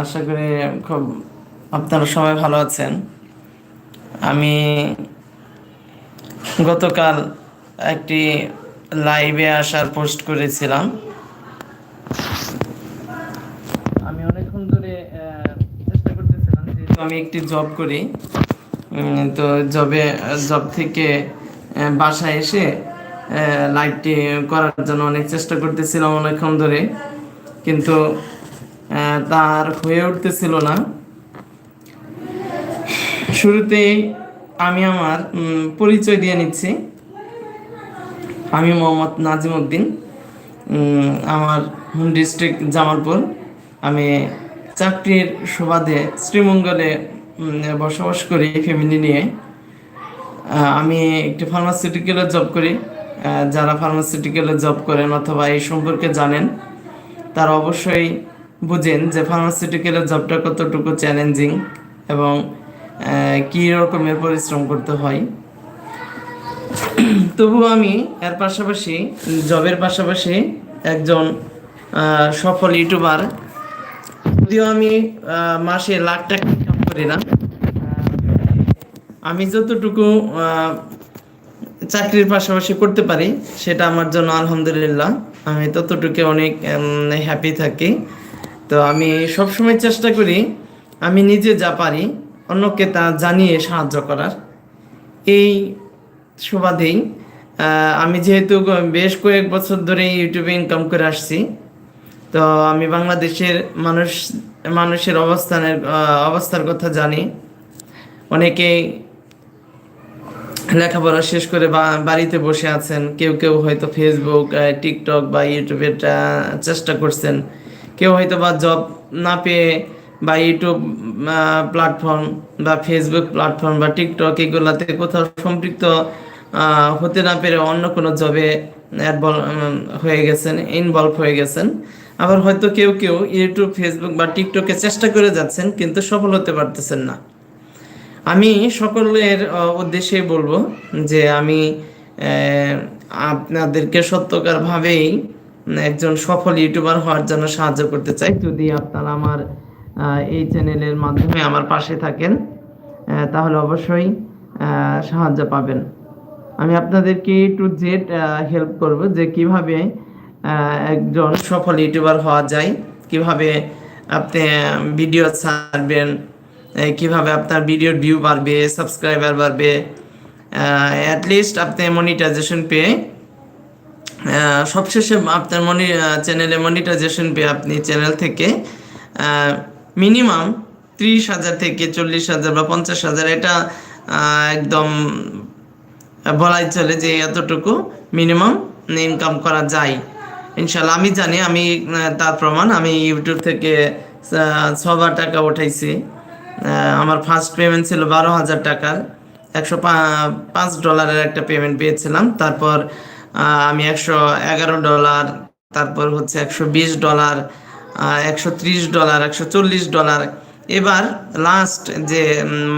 আশা করি খুব আপনারা সবাই ভালো আছেন। আমি গতকাল একটি লাইভে আসার পোস্ট করেছিলাম। আমি অনেকক্ষণ ধরে চেষ্টা করতেছিলাম, যেহেতু আমি একটি জব করি। তো জবে জব থেকে বাসায় এসে লাইভটি করার জন্য অনেক চেষ্টা করতেছিলাম অনেকক্ষণ ধরে। কিন্তু তার হয়ে উঠতেছিল না। শুরুতেই আমি আমার পরিচয় দিয়ে নিচ্ছি। আমি মোহাম্মদ নাজিম উদ্দিন আমার হোম ডিস্ট্রিক্ট জামালপুর। আমি চাকরির সুবাদে শ্রীমঙ্গলে বসবাস করি ফ্যামিলি নিয়ে। আমি একটি ফার্মাসিউটিক্যালে জব করি। যারা ফার্মাসিউটিক্যালে জব করেন অথবা এই সম্পর্কে জানেন, তারা অবশ্যই বুঝেন যে ফার্মাসিউটিক্যালের জবটা কতটুকু চ্যালেঞ্জিং এবং কী রকমের পরিশ্রম করতে হয়। তবু আমি এর পাশাপাশি জবের পাশাপাশি একজন সফল ইউটিউবার যদিও আমি মাসে লাখ টাকা ইনকাম করি না আমি যতটুকু চাকরির পাশাপাশি করতে পারি, সেটা আমার জন্য আলহামদুলিল্লাহ, আমি ততটুকু অনেক হ্যাপি থাকি। তো আমি সবসময় চেষ্টা করি, আমি নিজে যা পারি, অন্যকে তা জানিয়ে সাহায্য করার। এই সুবাদেই আমি যেহেতু বেশ কয়েক বছর ধরে ইউটিউবে ইনকাম করে আসছি, তো আমি বাংলাদেশের মানুষ, মানুষের অবস্থানের অবস্থার কথা জানি। অনেকেই লেখাপড়া শেষ করে বাড়িতে বসে আছেন, কেউ কেউ হয়তো ফেসবুক টিকটক বা ইউটিউবের চেষ্টা করছেন। কেউ হয়তো বা জব না পেয়ে বা ইউটিউব প্ল্যাটফর্ম বা ফেসবুক প্ল্যাটফর্ম বা টিকটক এগুলাতে কোথাও সম্পৃক্ত হতে না পেরে অন্য কোনো জবে হয়ে গেছেন ইনভলভ হয়ে গেছেন। আবার হয়তো কেউ কেউ ইউটিউব ফেসবুক বা টিকটকে চেষ্টা করে যাচ্ছেন কিন্তু সফল হতে পারতেছেন না। আমি সকলের আহ, উদ্দেশ্যে বলব যে আমি আপনাদেরকে সত্যকারভাবেই একজন সফল ইউটিউবার হওয়ার জন্য সাহায্য করতে চাই। যদি আপনারা আমার এই চ্যানেলের মাধ্যমে আমার পাশে থাকেন তাহলে অবশ্যই সাহায্য পাবেন। আমি আপনাদেরকে টু জেড হেল্প করব যে কীভাবে একজন সফল ইউটিউবার হওয়া যায়, কীভাবে আপনি ভিডিও ছাড়বেন কীভাবে আপনার ভিডিওর ভিউ বাড়বে, সাবস্ক্রাইবার বাড়বে অ্যাটলিস্ট আপনি মনিটাইজেশন পেয়ে সবশেষে আপনার মনি চ্যানেলে মনিটাইজেশন পেয়ে আপনি চ্যানেল থেকে মিনিমাম ত্রিশ হাজার থেকে চল্লিশ হাজার বা পঞ্চাশ হাজার, এটা একদম বলাই চলে যে এতটুকু মিনিমাম ইনকাম করা যায়। ইনশাল্লাহ আমি জানি, আমি তার প্রমাণ, আমি ইউটিউব থেকে ছবার টাকা উঠাইছি। আমার ফার্স্ট পেমেন্ট ছিল বারো হাজার টাকার, একশো পাঁচ ডলারের একটা পেমেন্ট পেয়েছিলাম। তারপর আমি একশো এগারো ডলার, তারপর হচ্ছে একশো বিশ ডলার একশো ত্রিশ ডলার, একশো চল্লিশ ডলার। এবার লাস্ট যে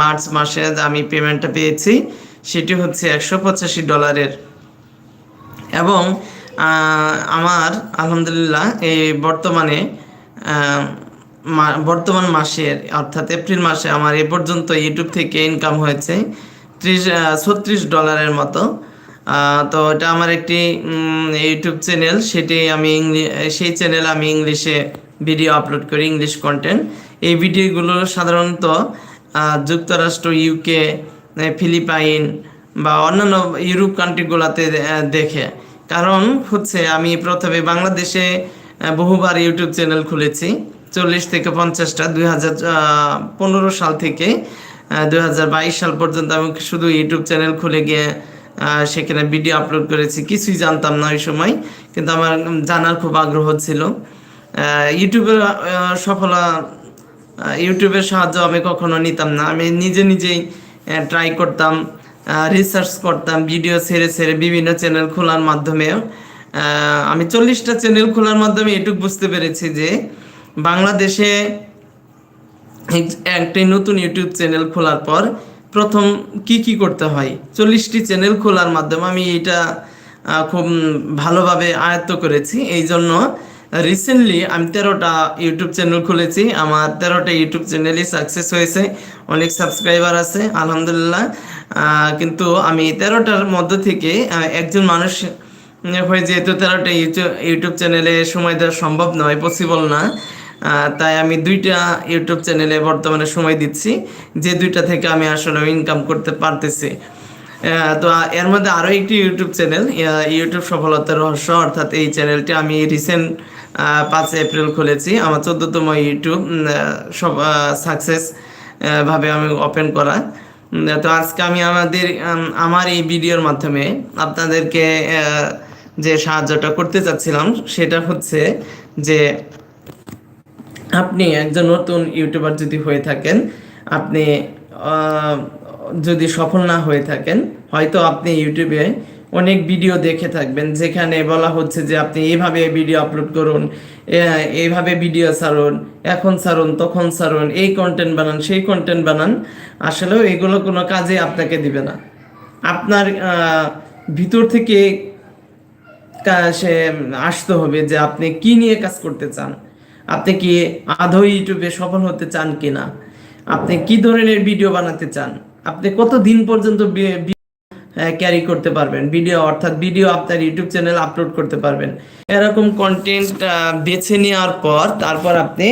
মার্চ মাসে আমি পেমেন্টটা পেয়েছি, সেটি হচ্ছে একশো পঁচাশি ডলারের। এবং আমার, আলহামদুলিল্লাহ, এই বর্তমানে বর্তমান মাসের, অর্থাৎ এপ্রিল মাসে আমার এ পর্যন্ত ইউটিউব থেকে ইনকাম হয়েছে ত্রিশ ছত্রিশ ডলারের মতো। তো এটা আমার একটি ইউটিউব চ্যানেল সেটি আমি সেই চ্যানেল আমি ইংলিশে ভিডিও আপলোড করি ইংলিশ কন্টেন্ট এই ভিডিওগুলো সাধারণত যুক্তরাষ্ট্র ইউকে ফিলিপাইন বা অন্যান্য ইউরোপ কান্ট্রিগুলোতে দেখে। কারণ হচ্ছে, আমি প্রথমে বাংলাদেশে বহুবার ইউটিউব চ্যানেল খুলেছি। চল্লিশ থেকে পঞ্চাশটা, দুই হাজার পনেরো সাল থেকে দুই হাজার বাইশ সাল পর্যন্ত আমি শুধু ইউটিউব চ্যানেল খুলে গিয়ে সেখানে ভিডিও আপলোড করেছি কিছুই জানতাম না ওই সময় কিন্তু আমার জানার খুব আগ্রহ ছিল। ইউটিউবের সফলা ইউটিউবের সাহায্য আমি কখনো নিতাম না। আমি নিজে নিজেই ট্রাই করতাম রিসার্চ করতাম ভিডিও ছেড়ে ছেড়ে বিভিন্ন চ্যানেল খোলার মাধ্যমে আহ, আমি চল্লিশটা চ্যানেল খোলার মাধ্যমে এটুকু বুঝতে পেরেছি যে বাংলাদেশে একটি নতুন ইউটিউব চ্যানেল খোলার পর প্রথম কি কি করতে হয়? চল্লিশটি চ্যানেল খোলার মাধ্যমে আমি এটা খুব ভালোভাবে আয়ত্ত করেছি। এই জন্য রিসেন্টলি আমি তেরোটা ইউটিউব চ্যানেল খুলেছি। আমার তেরোটা ইউটিউব চ্যানেলই সাকসেস হয়েছে। অনেক সাবস্ক্রাইবার আছে, আলহামদুলিল্লাহ। কিন্তু আমি তেরোটার মধ্য থেকে একজন মানুষ হয়ে যেহেতু তেরোটা ইউটিউব ইউটিউব চ্যানেলে সময় দেওয়া সম্ভব নয় পসিবল না। তাই আমি দুইটা ইউটিউব চ্যানেলে বর্তমানে সময় দিচ্ছি। যে দুইটা থেকে আমি আসলে ইনকাম করতে পারতেছি। তো এর মধ্যে আরও একটি ইউটিউব চ্যানেল ইউটিউব সফলতার রহস্য, অর্থাৎ এই চ্যানেলটি আমি রিসেন্ট পাঁচ এপ্রিল খুলেছি। আমার চোদ্দতম ইউটিউব সব সাকসেস ভাবে আমি ওপেন করা। তো আজকে আমি আমাদের আমার এই ভিডিওর মাধ্যমে আপনাদেরকে যে সাহায্যটা করতে চাচ্ছিলাম, সেটা হচ্ছে যে আপনি একজন নতুন ইউটিউবার যদি হয়ে থাকেন, আপনি যদি সফল না হয়ে থাকেন, হয়তো আপনি ইউটিউবে অনেক ভিডিও দেখে থাকবেন, যেখানে বলা হচ্ছে যে আপনি এইভাবে ভিডিও আপলোড করুন এইভাবে ভিডিও ছাড়ুন, এখন ছাড়ুন, তখন ছাড়ুন, এই কন্টেন্ট বানান, সেই কন্টেন্ট বানান, আসলেও এগুলো কোনো কাজে আপনাকে দিবে না। আপনার ভিতর থেকে সে, আসতে হবে যে আপনি কি নিয়ে কাজ করতে চান। আপনি কি আধো ইউটিউবে সফল হতে চান কিনা? আপনি কি ধরনের ভিডিও বানাতে চান? আপনি কত দিন পর্যন্ত ক্যারি করতে পারবেন? ভিডিও, অর্থাৎ ভিডিও আপনার ইউটিউব চ্যানেল আপলোড করতে পারবেন। এরকম কন্টেন্ট বেছে নেওয়ার পর তারপর আপনি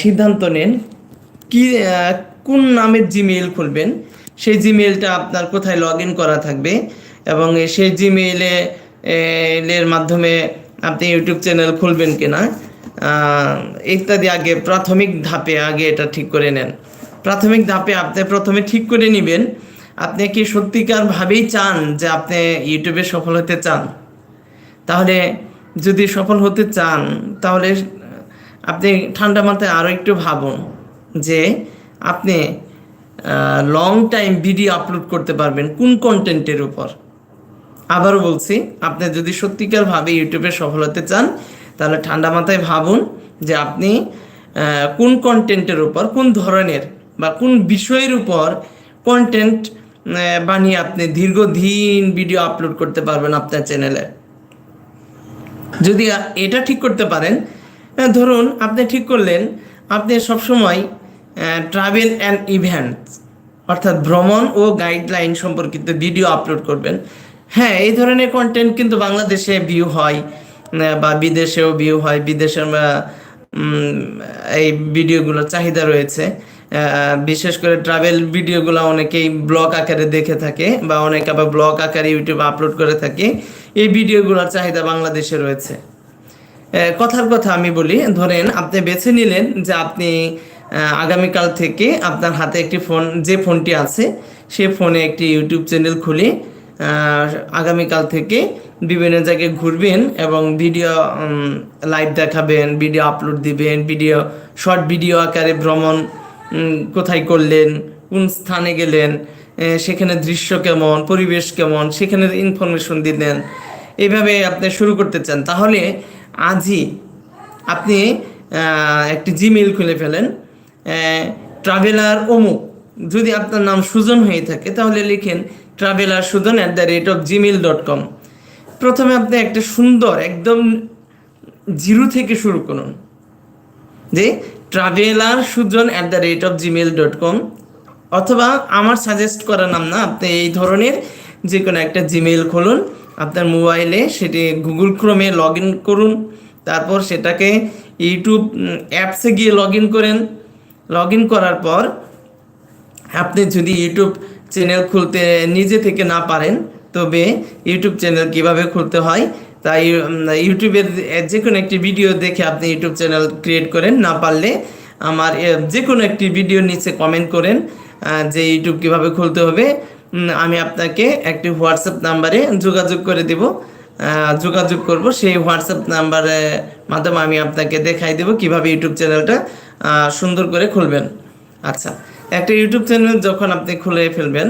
সিদ্ধান্ত নেন কি কোন নামের জিমেইল খুলবেন? সেই জিমেইলটা আপনার কোথায় লগ ইন করা থাকবে? এবং সেই জিমেইলে এর মাধ্যমে আপনি ইউটিউব চ্যানেল খুলবেন কিনা? ইত্যাদি আগে, প্রাথমিক ধাপে আগে এটা ঠিক করে নেন। প্রাথমিক ধাপে আপনি প্রথমে ঠিক করে নেবেন, আপনি কি সত্যিকারভাবেই চান যে আপনি ইউটিউবে সফল হতে চান? তাহলে যদি সফল হতে চান, তাহলে আপনি ঠান্ডা মাথায় আরও একটু ভাবুন যে আপনি লং টাইম ভিডিও আপলোড করতে পারবেন কোন কন্টেন্টের উপর। আবারও বলছি, আপনি যদি সত্যিকারভাবে ইউটিউবে সফল হতে চান তাহলে ঠান্ডা মাথায় ভাবুন যে আপনি কোন কন্টেন্টের উপর, কোন ধরনের বা কোন বিষয়ের উপর কন্টেন্ট বানিয়ে আপনি দীর্ঘদিন ভিডিও আপলোড করতে পারবেন আপনার চ্যানেলে যদি এটা ঠিক করতে পারেন ধরুন আপনি ঠিক করলেন, আপনি সবসময় ট্রাভেল অ্যান্ড ইভেন্ট অর্থাৎ ভ্রমণ ও গাইডলাইন সম্পর্কিত ভিডিও আপলোড করবেন। হ্যাঁ এই ধরনের কন্টেন্ট কিন্তু বাংলাদেশে ভিউ হয়। বা বিদেশেও ভিউ হয়, বিদেশের এই ভিডিওগুলোর চাহিদা রয়েছে। বিশেষ করে ট্রাভেল ভিডিওগুলো অনেকেই ব্লগ আকারে দেখে থাকে বা অনেক আবার ব্লগ আকারে ইউটিউবে আপলোড করে থাকে। এই ভিডিওগুলোর চাহিদা বাংলাদেশে রয়েছে। কথার কথা আমি বলি, ধরেন আপনি বেছে নিলেন যে আপনি আগামীকাল থেকে আপনার হাতে একটি ফোন যে ফোনটি আছে, সে ফোনে একটি ইউটিউব চ্যানেল খুলে। আগামীকাল থেকে বিভিন্ন জায়গায় ঘুরবেন এবং ভিডিও লাইভ দেখাবেন ভিডিও আপলোড দিবেন ভিডিও শর্ট ভিডিও আকারে ভ্রমণ কোথায় করলেন, কোন স্থানে গেলেন সেখানে দৃশ্য কেমন, পরিবেশ কেমন, সেখানে ইনফরমেশন দিলেন এইভাবে আপনি শুরু করতে চান। তাহলে আজই আপনি একটি জিমেইল খুলে ফেলেন ট্রাভেলার অমুক। যদি আপনার নাম সুজন হয়ে থাকে, তাহলে লিখেন traveller Sujon at the rate of Gmail dot com প্রথমে আপনি একটা সুন্দর, একদম জিরো থেকে শুরু করুন। যে traveller Sujon at the rate of Gmail dot com অথবা আমার সাজেস্ট করা নাম না, আপনি এই ধরনের যে কোনো একটা জিমেল খুলুন। আপনার মোবাইলে সেটি গুগল ক্রোমে লগ ইন করুন। তারপর সেটাকে ইউটিউব অ্যাপসে গিয়ে লগ ইন করেন। লগ ইন করার পর আপনি যদি ইউটিউব চ্যানেল খুলতে নিজে থেকে না পারেন, তবে ইউটিউব চ্যানেল কীভাবে খুলতে হয় তাই ইউটিউবের যে কোনো একটি ভিডিও দেখে আপনি ইউটিউব চ্যানেল ক্রিয়েট করেন। না পারলে আমার যে কোনো একটি ভিডিওর নিচে কমেন্ট করেন যে ইউটিউব কীভাবে খুলতে হবে। আমি আপনাকে একটি হোয়াটসঅ্যাপ নাম্বারে যোগাযোগ করে দেব যোগাযোগ করব। সেই হোয়াটসঅ্যাপ নাম্বারের মাধ্যমে আমি আপনাকে দেখাই দেব কীভাবে ইউটিউব চ্যানেলটা সুন্দর করে খুলবেন। আচ্ছা একটা ইউটিউব চ্যানেল যখন আপনি খুলে ফেলবেন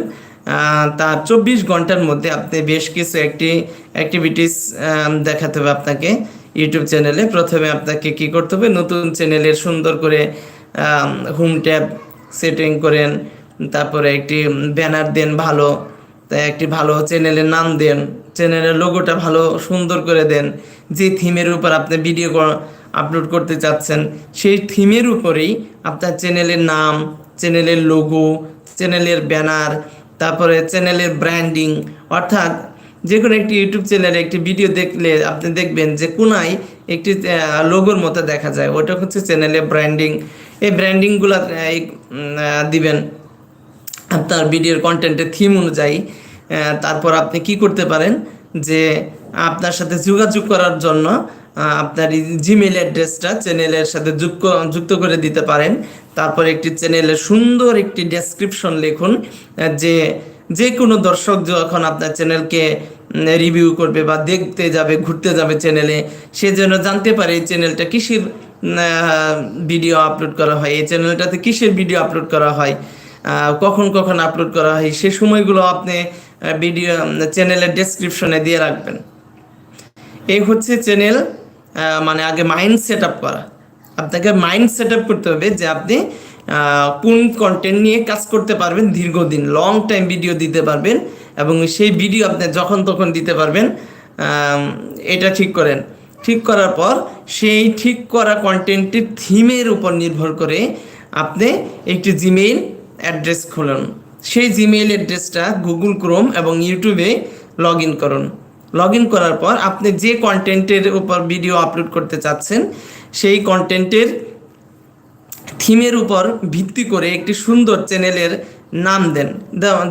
তার চব্বিশ ঘণ্টার মধ্যে আপনি বেশ কিছু একটি অ্যাক্টিভিটিস দেখাতে হবে আপনাকে। ইউটিউব চ্যানেলে প্রথমে আপনাকে কি করতে হবে? নতুন চ্যানেলের সুন্দর করে হোম ট্যাব সেটিং করেন, তারপরে একটি ব্যানার দেন ভালো একটি ভালো চ্যানেলের নাম দেন চ্যানেলের লোগোটা ভালো সুন্দর করে দেন। যে থিমের উপর আপনি ভিডিও আপলোড করতে চাচ্ছেন, সেই থিমের উপরেই আপনার চ্যানেলের নাম চ্যানেলের লোগো চ্যানেলের ব্যানার তারপরে চ্যানেলের ব্র্যান্ডিং অর্থাৎ যে কোনো একটি ইউটিউব চ্যানেলে একটি ভিডিও দেখলে আপনি দেখবেন যে কোনায় একটি লোগোর মতো দেখা যায়। ওটা হচ্ছে চ্যানেলের ব্র্যান্ডিং এই ব্র্যান্ডিংগুলো দিবেন আপনার ভিডিওর কন্টেন্টের থিম অনুযায়ী। তারপর আপনি কি করতে পারেন যে আপনার সাথে যোগাযোগ করার জন্য আপনার জিমেল অ্যাড্রেসটা চ্যানেলের সাথে যুক্ত যুক্ত করে দিতে পারেন। তারপর একটি চ্যানেলের সুন্দর একটি ডেসক্রিপশন লিখুন যে যে কোনো দর্শক যখন আপনার চ্যানেলকে রিভিউ করবে বা দেখতে যাবে, ঘুরতে যাবে চ্যানেলে সে যেন জানতে পারে এই চ্যানেলটা কিসের ভিডিও আপলোড করা হয়, এই চ্যানেলটাতে কিসের ভিডিও আপলোড করা হয় কখন কখন আপলোড করা হয়, সে সময়গুলো আপনি ভিডিও চ্যানেলের ডেসক্রিপশনে দিয়ে রাখবেন। এই হচ্ছে চ্যানেল মানে আগে মাইন্ড সেট আপ করা। আপনাকে মাইন্ড সেট আপ করতে হবে যে আপনি কোন কন্টেন্ট নিয়ে কাজ করতে পারবেন, দীর্ঘদিন লং টাইম ভিডিও দিতে পারবেন এবং সেই ভিডিও আপনি যখন তখন দিতে পারবেন এটা ঠিক করেন। ঠিক করার পর সেই ঠিক করা কন্টেন্টের থিমের উপর নির্ভর করে আপনি একটি জিমেইল অ্যাড্রেস খুলুন। সেই জিমেইল অ্যাড্রেসটা গুগল ক্রোম এবং ইউটিউবে লগ ইন করুন। লগ ইন করার পর আপনি যে কন্টেন্টের উপর ভিডিও আপলোড করতে চাচ্ছেন, সেই কন্টেন্টের থিমের উপর ভিত্তি করে একটি সুন্দর চ্যানেলের নাম দেন।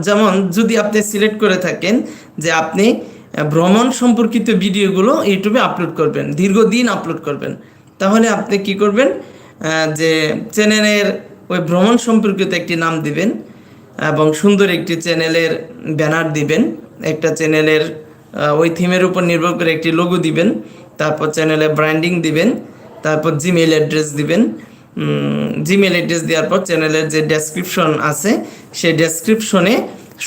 যেমন যদি আপনি সিলেক্ট করে থাকেন যে আপনি ভ্রমণ সম্পর্কিত ভিডিওগুলো ইউটিউবে আপলোড করবেন, দীর্ঘদিন আপলোড করবেন। তাহলে আপনি কি করবেন যে চ্যানেলের ওই ভ্রমণ সম্পর্কিত একটি নাম দিবেন এবং সুন্দর একটি চ্যানেলের ব্যানার দিবেন, একটা চ্যানেলের ওই থিমের উপর নির্ভর করে একটি লোগো দিবেন, তারপর চ্যানেলে ব্র্যান্ডিং দিবেন, তারপর জিমেইল অ্যাড্রেস দিবেন। জিমেল অ্যাড্রেস দেওয়ার পর চ্যানেলের যে ডেসক্রিপশন আছে, সেই ডেসক্রিপশনে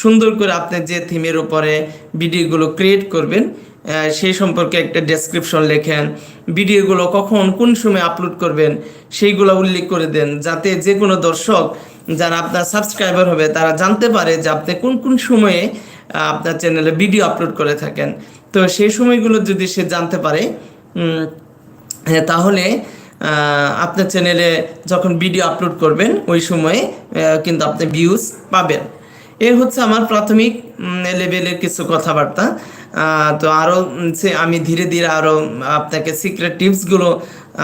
সুন্দর করে আপনি যে থিমের উপরে ভিডিওগুলো ক্রিয়েট করবেন সেই সম্পর্কে একটা ডেসক্রিপশন লেখেন ভিডিওগুলো কখন কোন সময় আপলোড করবেন, সেইগুলো উল্লেখ করে দেন, যাতে যে কোনো দর্শক যারা আপনার সাবস্ক্রাইবার হবে, তারা জানতে পারে যে আপনি কোন কোন সময়ে আপনার চ্যানেলে ভিডিও আপলোড করে থাকেন। তো সেই সময়গুলো যদি সে জানতে পারে হ্যাঁ, তাহলে আপনার চ্যানেলে যখন ভিডিও আপলোড করবেন ওই সময়ে কিন্তু আপনি ভিউজ পাবেন। এ হচ্ছে আমার প্রাথমিক লেভেলের কিছু কথাবার্তা। তো আরও আমি ধীরে ধীরে আরও আপনাকে সিক্রেট টিপসগুলো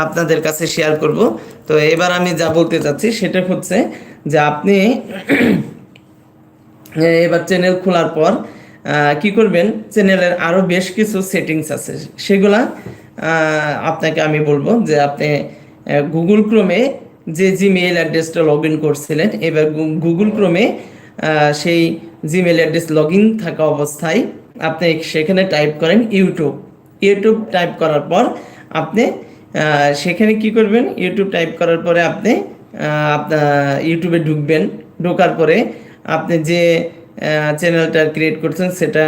আপনাদের কাছে শেয়ার করব। তো এবার আমি যা বলতে চাচ্ছি সেটা হচ্ছে যে আপনি এবার চ্যানেল খোলার পর কি করবেন? চ্যানেলের আরও বেশ কিছু সেটিংস আছে। সেগুলা আপনাকে আমি বলব যে আপনি গুগল ক্রোমে যে জিমেইল অ্যাড্রেসটা লগ ইন করছিলেন, এবার গুগল ক্রোমে সেই জিমেইল অ্যাড্রেস লগ ইন থাকা অবস্থায় আপনি সেখানে টাইপ করেন ইউটিউব ইউটিউব টাইপ করার পর আপনি সেখানে কি করবেন? ইউটিউব টাইপ করার পরে আপনি আপনার ইউটিউবে ঢুকবেন। ঢোকার পরে আপনি যে চ্যানেলটা ক্রিয়েট করছেন সেটা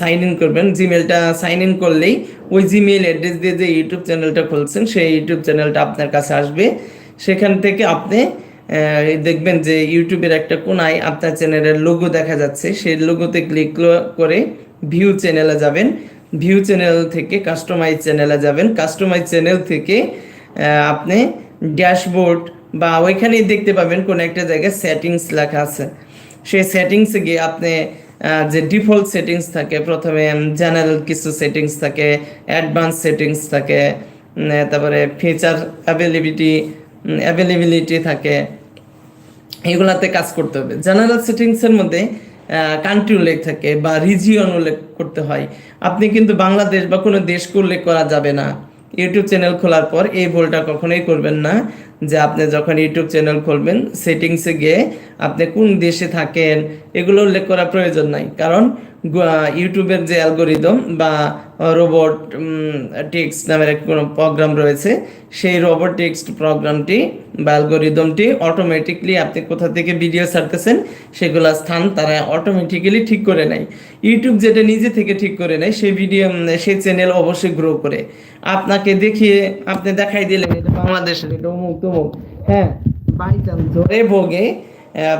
সাইন ইন করবেন। জিমেলটা সাইন ইন করলেই ওই জিমেল অ্যাড্রেস দিয়ে যে ইউটিউব চ্যানেলটা খুলছেন, সেই ইউটিউব চ্যানেলটা আপনার কাছে আসবে। সেখান থেকে আপনি দেখবেন যে ইউটিউবের একটা কোনায় আপনার চ্যানেলের লোগো দেখা যাচ্ছে। সেই লোগোতে ক্লিক করে ভিউ চ্যানেলে যাবেন। ভিউ চ্যানেল থেকে কাস্টমাইজ চ্যানেলে যাবেন। কাস্টমাইজ চ্যানেল থেকে আপনি ড্যাশবোর্ড বা ওইখানেই দেখতে পাবেন কোন একটা জায়গায় সেটিংস লেখা আছে। সেই সেটিংসে গিয়ে আপনি যে ডিফল্ট সেটিংস থাকে, প্রথমে জেনারেল কিছু সেটিংস থাকে অ্যাডভান্স সেটিংস থাকে তারপরে ফিচার অ্যাভেলেবিলিটি অ্যাভেলেবিলিটি থাকে, এগুলাতে কাজ করতে হবে। জেনারেল সেটিংসের মধ্যে কান্ট্রি উল্লেখ থাকে বা রিজিয়ন উল্লেখ করতে হয়। আপনি কিন্তু বাংলাদেশ বা কোনো দেশকে উল্লেখ করা যাবে না। ইউটিউব চ্যানেল খোলার পর এই ভুলটা কখনোই করবেন না। যে আপনি যখন ইউটিউব চ্যানেল খুলবেন, সেটিংসে গিয়ে আপনি কোন দেশে থাকেন, এগুলো উল্লেখ করা প্রয়োজন নাই। কারণ ইউটিউবের যে অ্যালগোরিদম বা রোবট টেক্সট নামের এক কোনো প্রোগ্রাম রয়েছে, সেই রোবট টেক্সট প্রোগ্রামটি বা অ্যালগোরিদমটি অটোমেটিকলি আপনি কোথা থেকে ভিডিও ছাড়তেছেন, সেগুলো স্থান তারা অটোমেটিক্যালি ঠিক করে নেয়। ইউটিউব যেটা নিজে থেকে ঠিক করে নেয়, সেই ভিডিও সেই চ্যানেল অবশ্যই গ্রো করে। আপনাকে দেখিয়ে, আপনি দেখাই দিলেন, এটা বাংলাদেশের, এটা অমুক তমুক হ্যাঁ বাই চান্স। ভোগে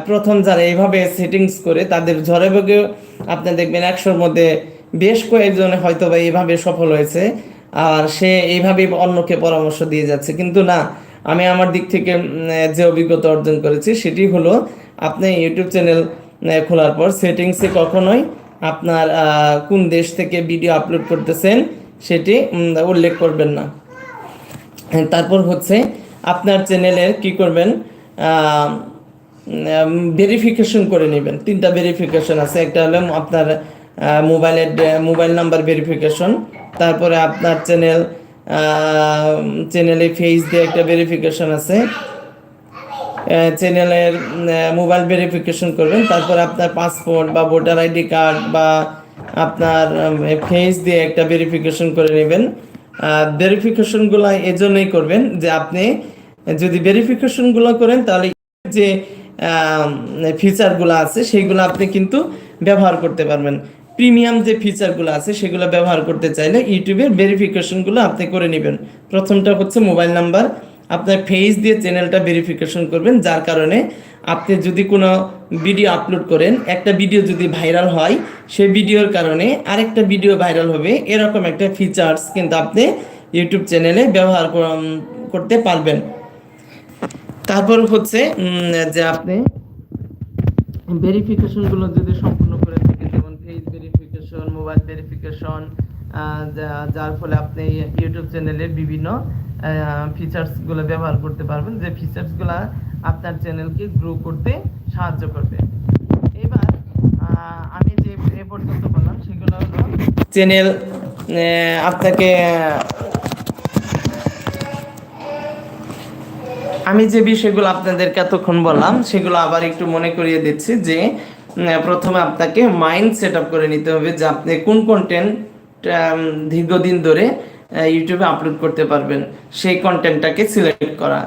প্রথম যারা এইভাবে সেটিংস করে, তাদের ঝড়ে ভোগে আপনি দেখবেন একশোর মধ্যে বেশ কয়েকজনে হয়তো বা এইভাবে সফল হয়েছে, আর সে এইভাবে অন্যকে পরামর্শ দিয়ে যাচ্ছে। কিন্তু না, আমি আমার দিক থেকে যে অভিজ্ঞতা অর্জন করেছি, সেটি হলো আপনি ইউটিউব চ্যানেল খোলার পর সেটিংসে কখনোই আপনার কোন দেশ থেকে ভিডিও আপলোড করতেছেন, সেটি উল্লেখ করবেন না। তারপর হচ্ছে আপনার চ্যানেলের কি করবেন? ভেরিফিকেশন করে নেবেন। তিনটা ভেরিফিকেশন আছে। একটা হলো আপনার মোবাইলের মোবাইল নাম্বার ভেরিফিকেশন তারপরে আপনার চ্যানেল চ্যানেলে ফেস দিয়ে একটা ভেরিফিকেশন আছে। চ্যানেলের মোবাইল ভেরিফিকেশন করবেন। তারপর আপনার পাসপোর্ট বা ভোটার আইডি কার্ড বা আপনার ফেস দিয়ে একটা ভেরিফিকেশন করে নেবেন। ভেরিফিকেশনগুলো এজন্যই করবেন যে আপনি যদি ভেরিফিকেশনগুলো করেন, তাহলে যে ফিচারগুলো আছে সেইগুলো আপনি কিন্তু ব্যবহার করতে পারবেন। প্রিমিয়াম যে ফিচারগুলো আছে, সেগুলো ব্যবহার করতে চাইলে ইউটিউবের ভেরিফিকেশনগুলো আপনি করে নেবেন। প্রথমটা হচ্ছে মোবাইল নাম্বার আপনার ফেস দিয়ে চ্যানেলটা ভেরিফিকেশন করবেন, যার কারণে আপনি যদি কোনো ভিডিও আপলোড করেন, একটা ভিডিও যদি ভাইরাল হয়, সেই ভিডিওর কারণে আরেকটা ভিডিও ভাইরাল হবে, এরকম একটা ফিচার্স কিন্তু আপনি ইউটিউব চ্যানেলে ব্যবহার করতে পারবেন। তারপর হচ্ছে যে আপনি ভেরিফিকেশনগুলো যদি সম্পূর্ণ করে থাকেন যেমন ফেস ভেরিফিকেশন মোবাইল ভেরিফিকেশন যার ফলে আপনি ইউটিউব চ্যানেলে বিভিন্ন ফিচার্সগুলো ব্যবহার করতে পারবেন যে ফিচার্সগুলো আপনার চ্যানেলকে গ্রো করতে সাহায্য করবে। এবার আমি যে এ পর্যন্ত বললাম সেগুলো হলো চ্যানেল আপনাকে আমি যে বিষয়গুলো আপনাদেরকে এতক্ষণ বললাম, সেগুলো আবার একটু মনে করিয়ে দিচ্ছি যে প্রথমে আপনাকে মাইন্ড সেট আপ করে নিতে হবে যে আপনি কোন কন্টেন্ট দীর্ঘদিন ধরে ইউটিউবে আপলোড করতে পারবেন। সেই কন্টেন্টটাকে সিলেক্ট করা।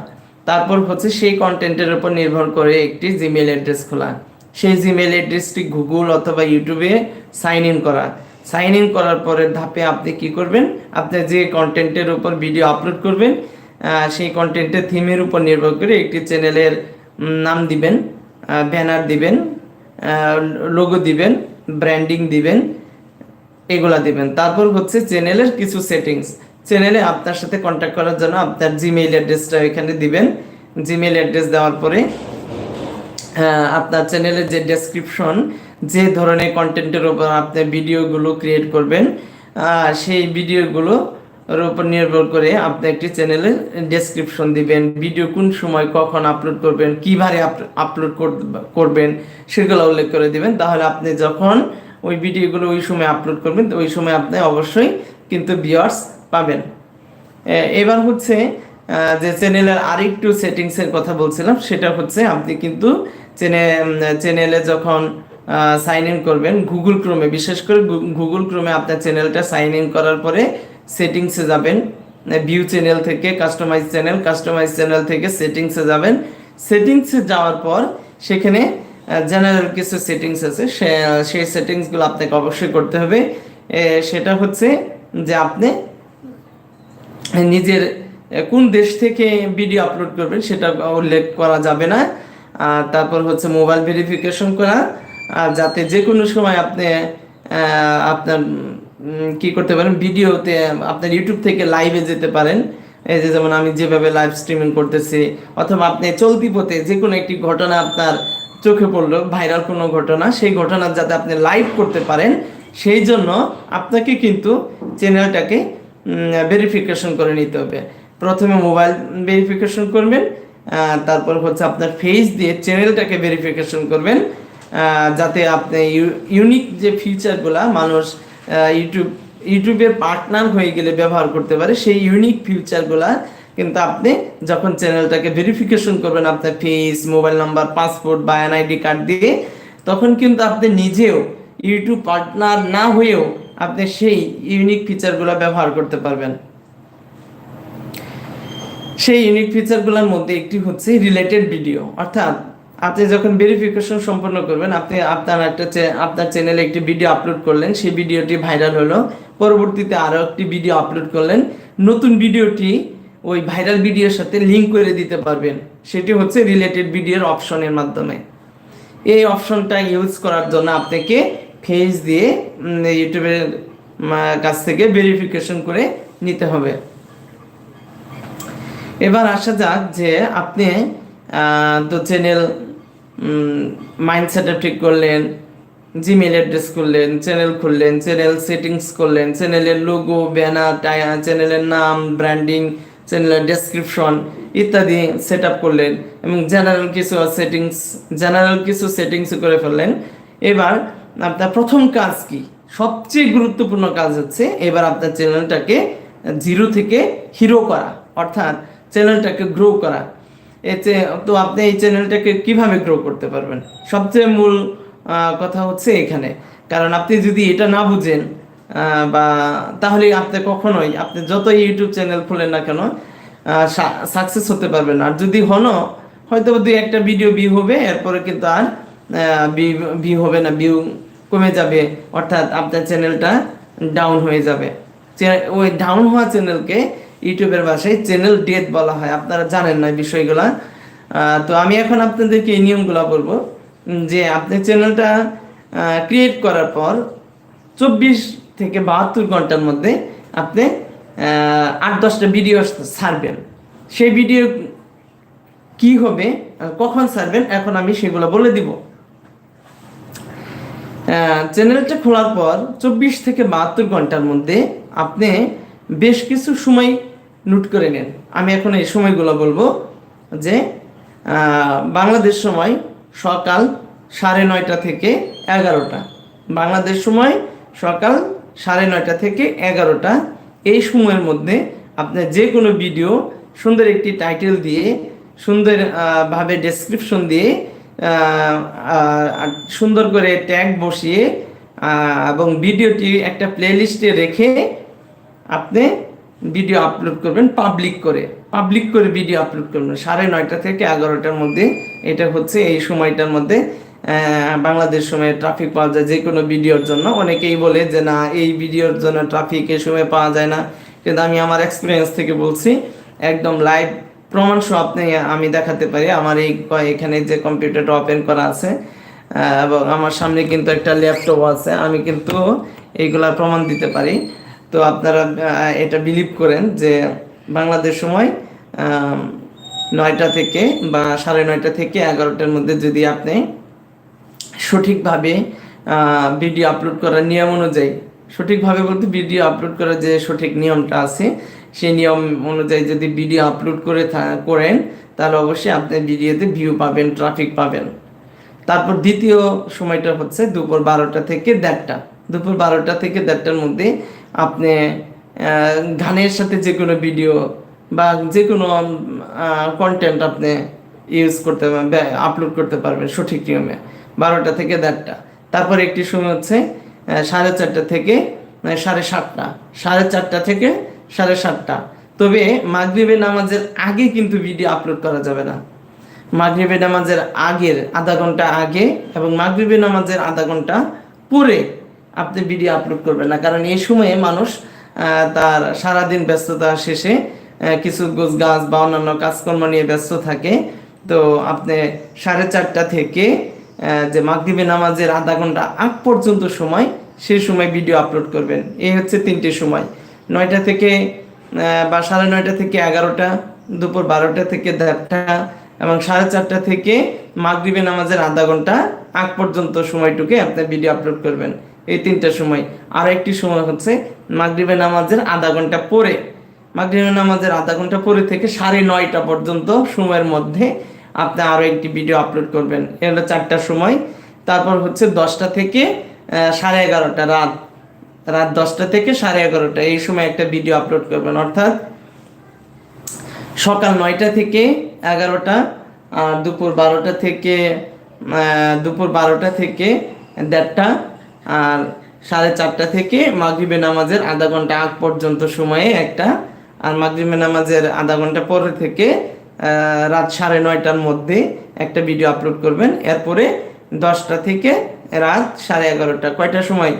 তারপর হচ্ছে সেই কন্টেন্টের উপর নির্ভর করে একটি জিমেল অ্যাড্রেস খোলা। সেই জিমেল অ্যাড্রেসটি গুগল অথবা ইউটিউবে সাইন ইন করা। সাইন ইন করার পরের ধাপে আপনি কি করবেন? আপনি যে কন্টেন্টের উপর ভিডিও আপলোড করবেন সেই কন্টেন্টের থিমের উপর নির্ভর করে একটি চ্যানেলের নাম দিবেন ব্যানার দিবেন লোগো দিবেন, ব্র্যান্ডিং দিবেন, এগুলা দিবেন। তারপর হচ্ছে চ্যানেলের কিছু সেটিংস। চ্যানেলে আপনার সাথে কন্ট্যাক্ট করার জন্য আপনার জিমেইল অ্যাড্রেসটা এখানে দিবেন। জিমেইল অ্যাড্রেস দেওয়ার পরে আপনার চ্যানেলের যে ডেসক্রিপশন যে ধরনের কন্টেন্টের উপর আপনি ভিডিওগুলো ক্রিয়েট করবেন সেই ভিডিওগুলো উপর নির্ভর করে আপনি একটি চ্যানেলে ডেসক্রিপশন দিবেন ভিডিও কোন সময় কখন আপলোড করবেন, কীভাবে আপলোড করবেন, সেগুলো উল্লেখ করে দিবেন। তাহলে আপনি যখন ওই ভিডিওগুলো ওই সময় আপলোড করবেন ওই সময় আপনি অবশ্যই কিন্তু ভিউয়ার্স পাবেন। এবার হচ্ছে যে চ্যানেলের আরেকটু সেটিংসের কথা বলছিলাম, সেটা হচ্ছে আপনি কিন্তু চ্যানেলে যখন সাইন ইন করবেন গুগল ক্রোমে বিশেষ করে গুগল ক্রোমে আপনার চ্যানেলটা সাইন ইন করার পরে সেটিংসে যাবেন। ভিউ চ্যানেল থেকে কাস্টমাইজ চ্যানেল কাস্টমাইজ চ্যানেল থেকে সেটিংসে যাবেন। সেটিংসে যাওয়ার পর সেখানে জেনারেল কিছু সেটিংস আছে। সেই সেটিংসগুলো আপনাকে অবশ্যই করতে হবে। সেটা হচ্ছে যে আপনি নিজের কোন দেশ থেকে ভিডিও আপলোড করবেন সেটা উল্লেখ করা যাবে না। তারপর হচ্ছে মোবাইল ভেরিফিকেশন করা। আর যাতে যে কোনো সময় আপনি আপনার কি করতে পারেন? ভিডিওতে, আপনার ইউটিউব থেকে লাইভে যেতে পারেন। এই যে যেমন আমি যেভাবে লাইভ স্ট্রিমিং করতেছি, অথবা আপনি চলতি পথে যে কোনো একটি ঘটনা আপনার চোখে পড়ল ভাইরাল কোনো ঘটনা, সেই ঘটনা যাতে আপনি লাইভ করতে পারেন, সেই জন্য আপনাকে কিন্তু চ্যানেলটাকে ভেরিফিকেশন করে নিতে হবে। প্রথমে মোবাইল ভেরিফিকেশন করবেন তারপর হচ্ছে আপনার ফেস দিয়ে চ্যানেলটাকে ভেরিফিকেশন করবেন যাতে আপনি ইউনিক যে ফিচারগুলা মানুষ ইউটিউব ইউটিউবের পার্টনার হয়ে গেলে ব্যবহার করতে পারে, সেই ইউনিক ফিচারগুলা কিন্তু আপনি যখন চ্যানেলটাকে ভেরিফিকেশন করবেন আপনার ফেস মোবাইল নাম্বার পাসপোর্ট বা এনআইডি কার্ড দিয়ে, তখন কিন্তু আপনি নিজেও ইউটিউব পার্টনার না হয়েও আপনি সেই ইউনিক ফিচারগুলো ব্যবহার করতে পারবেন। সেই ইউনিক ফিচারগুলোর মধ্যে একটি হচ্ছে রিলেটেড ভিডিও অর্থাৎ আপনি যখন ভেরিফিকেশন সম্পন্ন করবেন, আপনি আপনার একটা আপনার চ্যানেলে একটি ভিডিও আপলোড করলেন। সেই ভিডিওটি ভাইরাল হলো। পরবর্তীতে আরও একটি ভিডিও আপলোড করলেন। নতুন ভিডিওটি ওই ভাইরাল ভিডিওর সাথে লিঙ্ক করে দিতে পারবেন। সেটি হচ্ছে রিলেটেড ভিডিওর অপশনের মাধ্যমে। এই অপশনটা ইউজ করার জন্য আপনাকে ফেস দিয়ে ইউটিউবের কাছ থেকে ভেরিফিকেশন করে নিতে হবে। এবার আসা যাক যে আপনি তো চ্যানেল মাইন্ড সেট ঠিক করলেন জিমেল অ্যাড্রেস করলেন চ্যানেল খুললেন চ্যানেল সেটিংস করলেন চ্যানেলের লোগো ব্যানার টায়া চ্যানেলের নাম ব্র্যান্ডিং চ্যানেলের ডেসক্রিপশন ইত্যাদি সেট করলেন এবং জেনারেল কিছু সেটিংস জেনারেল কিছু সেটিংস করে ফেললেন। এবার আপনার প্রথম কাজ কি? সবচেয়ে গুরুত্বপূর্ণ কাজ হচ্ছে এবার আপনার চ্যানেলটাকে জিরো থেকে হিরো করা, অর্থাৎ চ্যানেলটাকে গ্রো করা। এতে তো আপনি এই চ্যানেলটাকে কীভাবে গ্রো করতে পারবেন? সবচেয়ে মূল কথা হচ্ছে এখানে। কারণ আপনি যদি এটা না বুঝেন বা তাহলে আপনি কখনোই, আপনি যত ইউটিউব চ্যানেল খোলেন না কেন সাকসেস হতে পারবেন। আর যদি হনও, হয়তো দুই একটা ভিডিও ভিউ হবে, এরপরে কিন্তু আর ভিউ হবে না ভিউ কমে যাবে, অর্থাৎ আপনার চ্যানেলটা ডাউন হয়ে যাবে। ওই ডাউন হওয়া চ্যানেলকে ইউটিউবের ভাষায় চ্যানেল ডেথ বলা হয়, আপনারা জানেন না বিষয়গুলা। তো আমি এখন আপনাদেরকে এই নিয়মগুলো বলব যে আপনি চ্যানেলটা ক্রিয়েট করার পর চব্বিশ থেকে বাহাত্তর ঘণ্টার মধ্যে আপনি আট দশটা ভিডিও ছাড়বেন। সেই ভিডিও কি হবে কখন ছাড়বেন, এখন আমি সেগুলো বলে দিব। চ্যানেলটা খোলার পর চব্বিশ থেকে বাহাত্তর ঘণ্টার মধ্যে আপনি বেশ কিছু সময় নোট করে নেন। আমি এখন এই সময়গুলো বলব যে বাংলাদেশ সময় সকাল সাড়ে নয়টা থেকে এগারোটা। বাংলাদেশ সময় সকাল সাড়ে নয়টা থেকে এগারোটা। এই সময়ের মধ্যে আপনি যে কোনো ভিডিও সুন্দর একটি টাইটেল দিয়ে সুন্দর আহ, ভাবে ডেসক্রিপশন দিয়ে সুন্দর করে ট্যাগ বসিয়ে এবং ভিডিওটি একটা প্লেলিস্টে রেখে আপনি ভিডিও আপলোড করবেন পাবলিক করে। পাবলিক করে ভিডিও আপলোড করবেন। সাড়ে নয়টা থেকে এগারোটার মধ্যে এটা হচ্ছে এই সময়টার মধ্যে বাংলাদেশ সময়ে ট্রাফিক পাওয়া যায় যে কোনো ভিডিওর জন্য। অনেকেই বলে যে, না, এই ভিডিওর জন্য ট্রাফিক এই সময় পাওয়া যায় না। কিন্তু আমি আমার এক্সপিরিয়েন্স থেকে বলছি, একদম লাইভ প্রমাণ সহ আপনি, আমি দেখাতে পারি। আমার এই এখানে যে কম্পিউটারটা ওপেন করা আছে এবং আমার সামনে কিন্তু একটা ল্যাপটপ আছে। আমি কিন্তু এইগুলা প্রমাণ দিতে পারি। তো আপনারা এটা বিলিভ করেন যে বাংলাদেশ সময় নয়টা থেকে বা সাড়ে নয়টা থেকে এগারোটার মধ্যে যদি আপনি সঠিকভাবে ভিডিও আপলোড করার নিয়ম অনুযায়ী, সঠিকভাবে বলতে ভিডিও আপলোড করার যে সঠিক নিয়মটা আছে, সেই নিয়ম অনুযায়ী যদি ভিডিও আপলোড করে করেন, তাহলে অবশ্যই আপনি ভিডিওতে ভিউ পাবেন ট্রাফিক পাবেন। তারপর দ্বিতীয় সময়টা হচ্ছে দুপুর বারোটা থেকে দেড়টা। দুপুর বারোটা থেকে দেড়টার মধ্যে আপনি গানের সাথে যে কোনো ভিডিও বা যে কোনো কন্টেন্ট আপনি ইউজ করতে আপলোড করতে পারবেন সঠিক নিয়মে। বারোটা থেকে দেড়টা। তারপর একটি সময় হচ্ছে সাড়ে চারটা থেকে সাড়ে সাতটা। সাড়ে চারটা থেকে সাড়ে সাতটা। তবে মাগরিবের নামাজের আগে কিন্তু ভিডিও আপলোড করা যাবে না। মাগরিবের নামাজের আগের আধা ঘণ্টা আগে এবং মাগরিবের নামাজের আধা ঘণ্টা পরে আপনি ভিডিও আপলোড করবেন না। কারণ এই সময়ে মানুষ তার সারাদিন ব্যস্ততা শেষে কিছু গোছ গাছ বা অন্যান্য কাজকর্ম নিয়ে ব্যস্ত থাকে। তো আপনি সাড়ে চারটা থেকে যে মাগরিবের নামাজের আধা ঘণ্টা আগ পর্যন্ত সময় সেই সময় ভিডিও আপলোড করবেন। এই হচ্ছে তিনটে সময়। নয়টা থেকে বা সাড়ে নয়টা থেকে এগারোটা, দুপুর বারোটা থেকে দেড়টা এবং সাড়ে চারটা থেকে মাগরিবে নামাজের আধা ঘণ্টা আগ পর্যন্ত সময়টুকে আপনি ভিডিও আপলোড করবেন। এই তিনটা সময়। আর একটি সময় হচ্ছে মাগরিবে নামাজের আধা ঘণ্টা পরে। মাগরিবে নামাজের আধা ঘণ্টা পরে থেকে সাড়ে নয়টা পর্যন্ত সময়ের মধ্যে আপনি আরও একটি ভিডিও আপলোড করবেন। এ হলো চারটার সময়। তারপর হচ্ছে দশটা থেকে সাড়ে এগারোটা রাত। রাত দশটা থেকে সাড়ে এগারোটা এই সময় একটা ভিডিও আপলোড করবেন। অর্থাৎ সকাল নয়টা থেকে এগারোটা, আর দুপুর বারোটা থেকে দুপুর বারোটা থেকে দেড়টা আর সাড়ে চারটা থেকে মাগরিবে নামাজের আধা ঘণ্টা আগ পর্যন্ত সময়ে একটা, আর মাগরিবে নামাজের আধা ঘণ্টা পরে থেকে রাত সাড়ে নয়টার মধ্যে একটা ভিডিও আপলোড করবেন। এরপরে দশটা থেকে রাত সাড়ে এগারোটা, কয়টা সময়?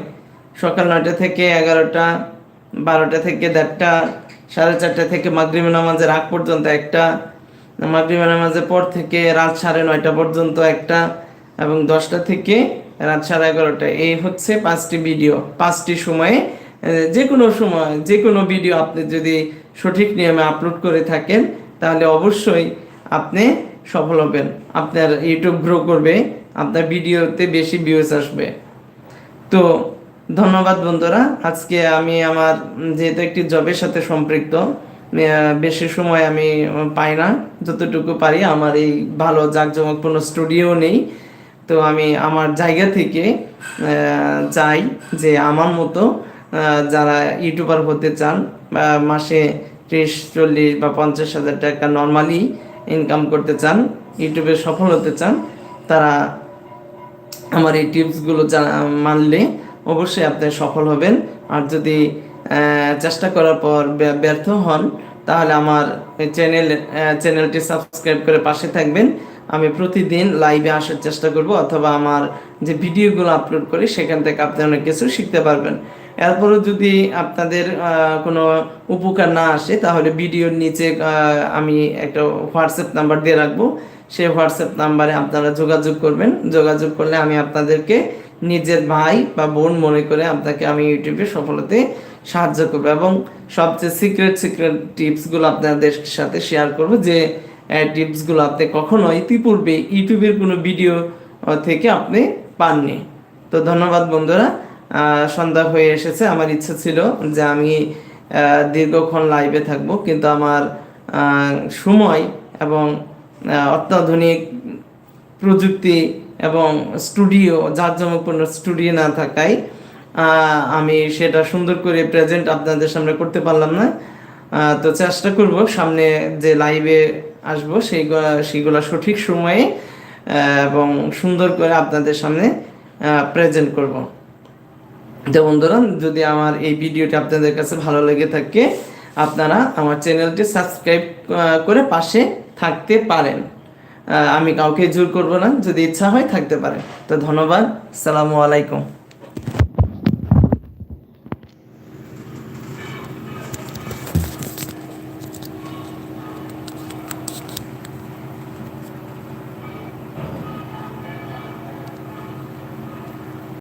সকাল নয়টা থেকে এগারোটা, বারোটা থেকে দেড়টা, সাড়ে চারটা থেকে মাগরিবে নামাজের আগ পর্যন্ত একটা মাগরিবে নামাজের পর থেকে রাত সাড়ে নয়টা পর্যন্ত একটা, এবং দশটা থেকে রাত সাড়ে এগারোটা এই হচ্ছে পাঁচটি ভিডিও পাঁচটি সময়ে যে কোনো সময়, যে কোনো ভিডিও আপনি যদি সঠিক নিয়মে আপলোড করে থাকেন, তাহলে অবশ্যই আপনি সফল হবেন। আপনার ইউটিউব গ্রো করবে, আপনার ভিডিওতে বেশি ভিউজ আসবে। তো, ধন্যবাদ বন্ধুরা। আজকে আমি আমার, যেহেতু একটি জবের সাথে সম্পৃক্ত বেশি সময় আমি, পাই না, যতটুকু পারি। আমার এই ভালো জাঁকজমকপূর্ণ স্টুডিও নেই। তো আমি আমার জায়গা থেকে চাই যে আমার মতো যারা ইউটিউবার হতে চান মাসে ত্রিশ, চল্লিশ বা পঞ্চাশ হাজার টাকা নর্মালি ইনকাম করতে চান, ইউটিউবে সফল হতে চান, তারা আমার এই টিপসগুলো মানলে অবশ্যই আপনি সফল হবেন। আর যদি চেষ্টা করার পর ব্য- ব্যর্থ হন, তাহলে আমার চ্যানেল চ্যানেলটি সাবস্ক্রাইব করে পাশে থাকবেন। আমি প্রতিদিন লাইভে আসার চেষ্টা করব অথবা আমার যে ভিডিওগুলো আপলোড করি, সেখান থেকে আপনি অনেক কিছু শিখতে পারবেন। এরপরও যদি আপনাদের কোনো উপকার না আসে, তাহলে ভিডিওর নিচে আমি একটা হোয়াটসঅ্যাপ নাম্বার দিয়ে রাখব। সেই হোয়াটসঅ্যাপ নাম্বারে আপনারা যোগাযোগ করবেন। যোগাযোগ করলে আমি আপনাদেরকে নিজের ভাই বা বোন মনে করে আপনাকে আমি ইউটিউবে সফল হতে সাহায্য করব এবং সবচেয়ে সিক্রেট সিক্রেট টিপসগুলো আপনাদের সাথে শেয়ার করব যে টিপসগুলো আপনি কখনো ইতিপূর্বে ইউটিউবের কোনো ভিডিও থেকে আপনি পাননি। তো ধন্যবাদ বন্ধুরা। সন্ধ্যা হয়ে এসেছে। আমার ইচ্ছা ছিল যে আমি দীর্ঘক্ষণ লাইভে থাকব, কিন্তু আমার সময় এবং অত্যাধুনিক প্রযুক্তি এবং স্টুডিও জাঁকজমকপূর্ণ স্টুডিও না থাকায় আমি সেটা সুন্দর করে প্রেজেন্ট আপনাদের সামনে করতে পারলাম না। তো চেষ্টা করব সামনে যে লাইভে আসব সেইগুলো সেইগুলো সঠিক সময়ে এবং সুন্দর করে আপনাদের সামনে প্রেজেন্ট করব। তো বন্ধুরা, যদি আমার এই ভিডিওটি আপনাদের কাছে ভালো লেগে থাকে, আপনারা আমার চ্যানেলটি সাবস্ক্রাইব করে পাশে থাকতে পারেন। আমি কাউকে জোর করব না, যদি ইচ্ছা হয় থাকতে পারেন তো ধন্যবাদ, সালামু আলাইকুম।